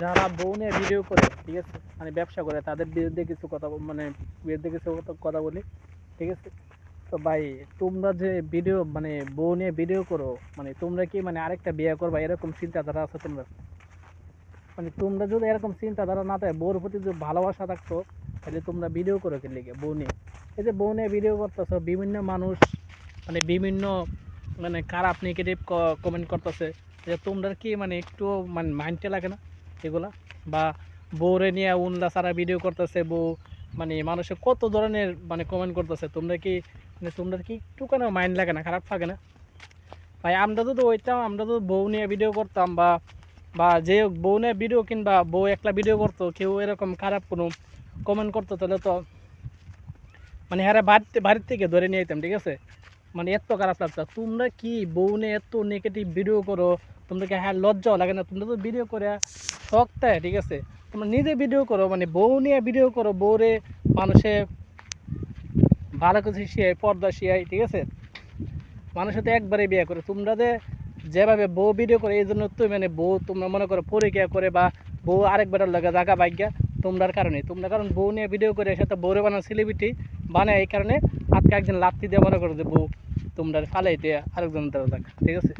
যারা বউ নিয়ে ভিডিও করে, ঠিক আছে? মানে ব্যবসা করে, তাদের বিরুদ্ধে কিছু কথা মানে বিরুদ্ধে কিছু কথা- বলি, ঠিক আছে? তো ভাই, তোমরা যে ভিডিও মানে বউ নিয়ে ভিডিও করো মানে তোমরা কি মানে আরেকটা বিয়ে করবা, এরকম চিন্তাধারা আছে তোমরা? মানে তোমরা যদি এরকম চিন্তাধারা না থাকে, বউর প্রতি যদি ভালোবাসা থাকতো, তাহলে তোমরা ভিডিও করো কি লিগে, বউ নিয়ে। এই যে বউ নিয়ে ভিডিও করতেছো, বিভিন্ন মানুষ মানে বিভিন্ন মানে খারাপ নেগেটিভ কমেন্ট করতেছে, যে তোমরা কি মানে একটু মানে মাইন্ডে লাগে না? এগুলা? বা বউরে নিয়ে উনলা সারা ভিডিও করতেছে বউ মানে মানুষে কত ধরনের মানে কমেন্ট করতেছে? তোমরা কি মানে তোমরা কি একটু কেন মাইন্ড লাগে না, খারাপ লাগে না? ভাই, আমরা যদি ওইটাম আমরা তো বউ নিয়ে ভিডিও করতাম বা বা যে বউ নিয়ে ভিডিও কিংবা বউ একলা ভিডিও করতো, কেউ এরকম খারাপ কোনো কমেন্ট করতো, তাহলে তো মানে হ্যাঁ বাড়িতে, বাড়ির থেকে ধরে নিয়ে যেতাম ঠিক আছে? মানে এত খারাপ লাগতো তোমরা কি বউ নিয়ে এত নেগেটিভ ভিডিও করো? তোমরা কি হ্যাঁ লজ্জাও লাগে না। তোমরা তো ভিডিও করে শখটায় ঠিক আছে? তোমরা নিজে ভিডিও করো মানে বউ নিয়ে ভিডিও করো, বউরে মানুষে ভালো কিছু শিয়াই পর্দা শিয়াই ঠিক আছে? মানুষে তো একবারে বিয়ে করে। তোমরা যে যেভাবে বউ ভিডিও করে, এই জন্য তো মানে বউ তোমরা মনে করো পরীক্ষা করে বা বউ আরেকবারের লাগে জাগা বাইকা তোমরার কারণে। তোমরা কারণ বউ নিয়ে ভিডিও করে সাথে বউরে বানানো সেলিব্রিটি বানায় এই কারণে। আজকে একজন লাত্তি দিয়ে মনে করো যে বউ তোমরা ফালাইতে দিয়ে আরেকজন দেওয়া ঠিক আছে?